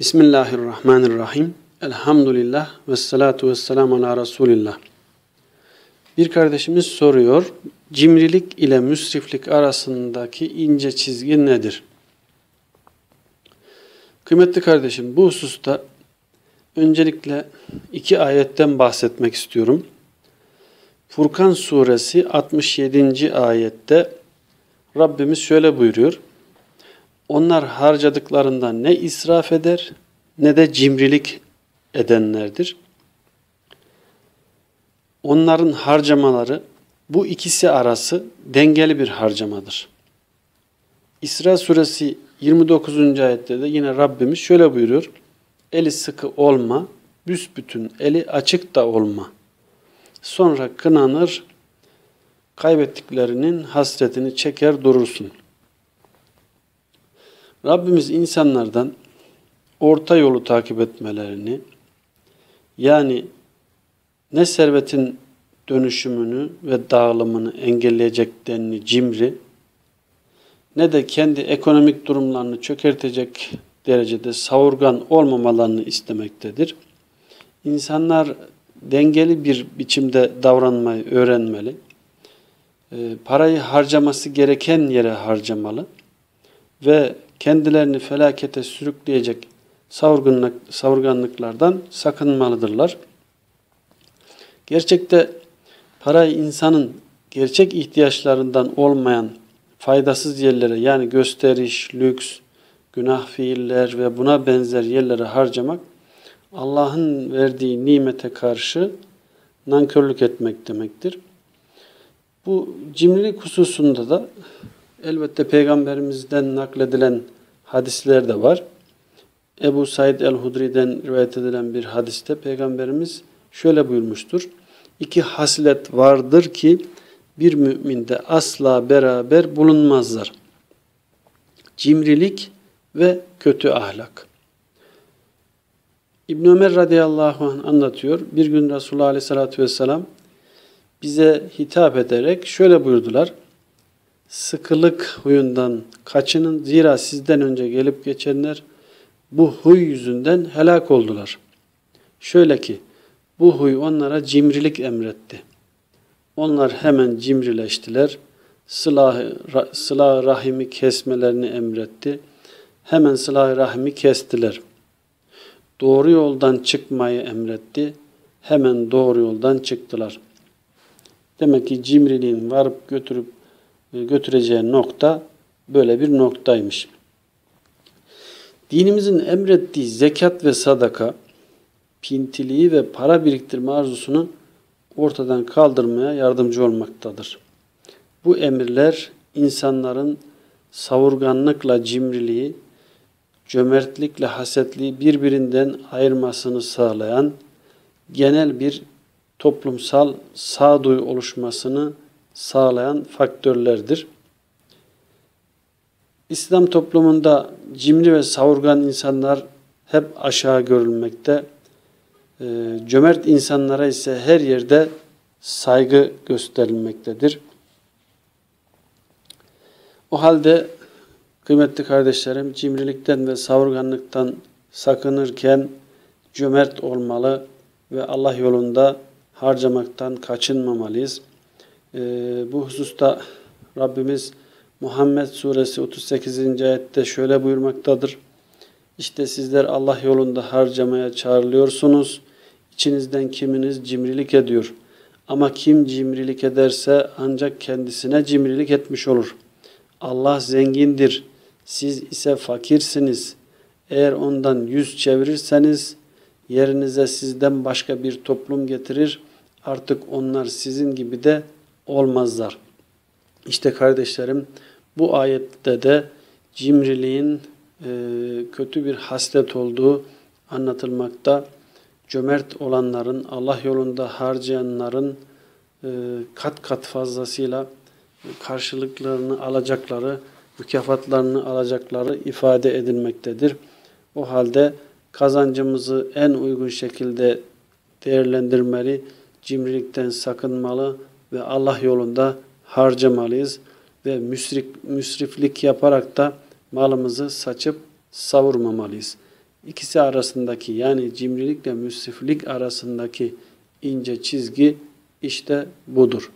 Bismillahirrahmanirrahim. Elhamdülillah ve salatu ve selamu ala Resulillah. Bir kardeşimiz soruyor, cimrilik ile müsriflik arasındaki ince çizgi nedir? Kıymetli kardeşim, bu hususta öncelikle iki ayetten bahsetmek istiyorum. Furkan suresi 67. ayette Rabbimiz şöyle buyuruyor. Onlar harcadıklarından ne israf eder ne de cimrilik edenlerdir. Onların harcamaları bu ikisi arası dengeli bir harcamadır. İsra suresi 29. ayette de yine Rabbimiz şöyle buyuruyor. Eli sıkı olma, büsbütün eli açık da olma. Sonra kınanır, kaybettiklerinin hasretini çeker durursun.'' Rabbimiz insanlardan orta yolu takip etmelerini yani ne servetin dönüşümünü ve dağılımını engelleyecek denli cimri ne de kendi ekonomik durumlarını çökertecek derecede savurgan olmamalarını istemektedir. İnsanlar dengeli bir biçimde davranmayı öğrenmeli. Ee, parayı harcaması gereken yere harcamalı ve kendilerini felakete sürükleyecek savurganlık, savurganlıklardan sakınmalıdırlar. Gerçekte parayı insanın gerçek ihtiyaçlarından olmayan faydasız yerlere yani gösteriş, lüks, günah fiiller ve buna benzer yerlere harcamak Allah'ın verdiği nimete karşı nankörlük etmek demektir. Bu cimrilik hususunda da Elbette Peygamberimizden nakledilen hadisler de var. Ebu Said el-Hudri'den rivayet edilen bir hadiste Peygamberimiz şöyle buyurmuştur. İki haslet vardır ki bir müminde asla beraber bulunmazlar. Cimrilik ve kötü ahlak. İbn Ömer radıyallahu anh anlatıyor. Bir gün Resulullah aleyhissalatü vesselam bize hitap ederek şöyle buyurdular sıkılık huyundan kaçının. Zira sizden önce gelip geçenler bu huy yüzünden helak oldular. Şöyle ki bu huy onlara cimrilik emretti. Onlar hemen cimrileştiler. Sılah, sılah rahimi kesmelerini emretti. Hemen sılah rahimi kestiler. Doğru yoldan çıkmayı emretti. Hemen doğru yoldan çıktılar. Demek ki cimriliğin varıp götürüp götüreceği nokta böyle bir noktaymış. Dinimizin emrettiği zekat ve sadaka, pintiliği ve para biriktirme arzusunu ortadan kaldırmaya yardımcı olmaktadır. Bu emirler insanların savurganlıkla cimriliği, cömertlikle hasetliği birbirinden ayırmasını sağlayan genel bir toplumsal sağduyu oluşmasını sağlayan faktörlerdir. İslam toplumunda cimri ve savurgan insanlar hep aşağı görülmekte. Ee, cömert insanlara ise her yerde saygı gösterilmektedir. O halde kıymetli kardeşlerim cimrilikten ve savurganlıktan sakınırken cömert olmalı ve Allah yolunda harcamaktan kaçınmamalıyız. Ee, bu hususta Rabbimiz Muhammed suresi 38. ayette şöyle buyurmaktadır. İşte sizler Allah yolunda harcamaya çağrılıyorsunuz. İçinizden kiminiz cimrilik ediyor. Ama kim cimrilik ederse ancak kendisine cimrilik etmiş olur. Allah zengindir. Siz ise fakirsiniz. Eğer ondan yüz çevirirseniz yerinize sizden başka bir toplum getirir. Artık onlar sizin gibi de olmazlar. İşte kardeşlerim bu ayette de cimriliğin e, kötü bir haslet olduğu anlatılmakta. Cömert olanların, Allah yolunda harcayanların e, kat kat fazlasıyla karşılıklarını alacakları, mükafatlarını alacakları ifade edilmektedir. O halde kazancımızı en uygun şekilde değerlendirmeli, cimrilikten sakınmalı, ve Allah yolunda harcamalıyız ve müsrik, müsriflik yaparak da malımızı saçıp savurmamalıyız. ikisi arasındaki yani cimrilikle müsriflik arasındaki ince çizgi işte budur.